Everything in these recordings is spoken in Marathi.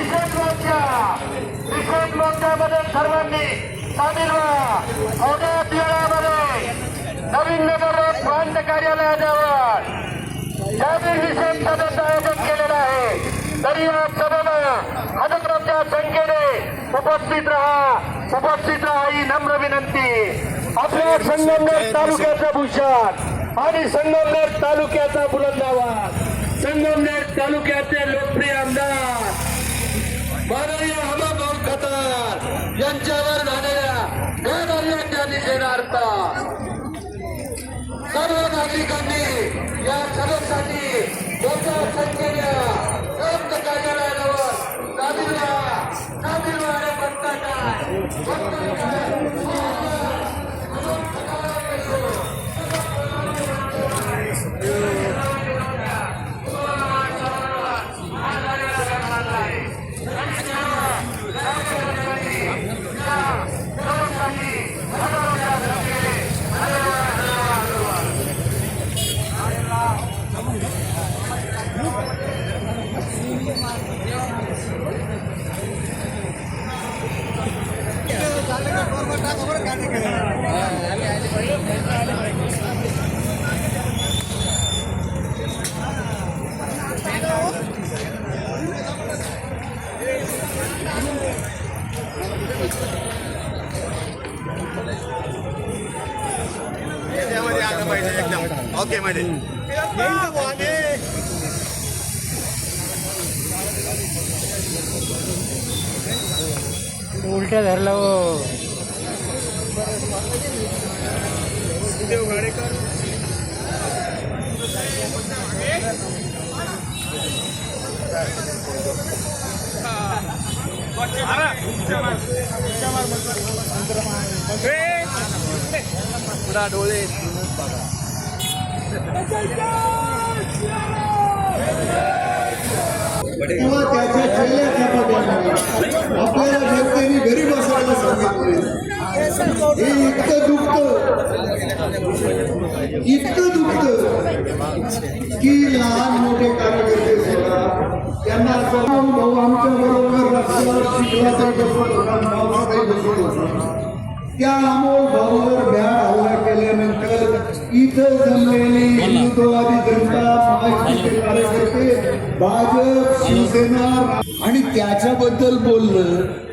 निषेध मोर्चा निषेध मोर्चामध्ये सर्वांनी सामील व्हा. वेळामध्ये नवीन नगर रोड प्रांत कार्यालयाजवळ. जाहीर निषेध सभेचं आयोजन केलेलं आहे तरी या सभेला हजराच्या संख्येने उपस्थित राहा. उपस्थित राहा ही नम्र विनंती. आपल्या संगमनेर तालुक्याचं भूषण आणि संगमनेर तालुक्याचा बुलंद आवाज. संगमनेर तालुक्याचे लोकप्रिय आमदार माननीय हमाभाऊ खतार यांच्यावर झालेल्या बेदर्यांच्या निषेधार्थ सर्व नागरिकांनी या सभेसाठी मोठ्या संख्येने त्यामध्ये आलं पाहिजे एकदम ओके मध्ये उलट्या धरला સુદેવ ગાડેકર પૂરા ડોલે પટેલ हे इतकं दुखत. इतकं दुखत की लहान मोठे कार्यकर्ते सुद्धा त्यांना असं भाऊ आमच्या बरोबर रस्त्यावर होता होता त्या अमोल भाऊवर भ्याड हल्ला केल्यानंतर इथं जमलेली हिंदुत्ववादी जनता कार्यकर्ते भाजप शिवसेना आणि त्याच्याबद्दल बोललं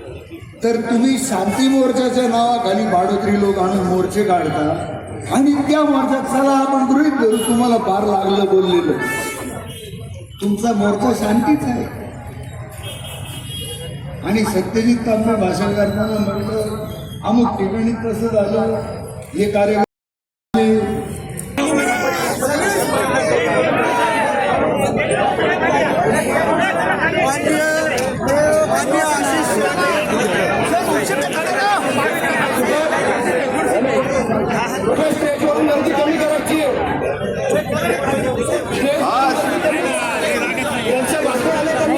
तर तुम्ही शांती मोर्चाच्या नावाखाली बाडोत्री लोक आणून मोर्चे काढता. आणि त्या मोर्चात चला आपण गृहित धरू तुम्हाला फार लागलं बोललेलं. तुमचा मोर्चा शांतीच आहे. आणि सत्यजित तांबे भाषण करताना म्हटलं अमुक ठिकाणी कसं झालं? हे कार्य लोक स्टेजवरून गर्दी कमी करायची त्यांचं भाषण आलं कमी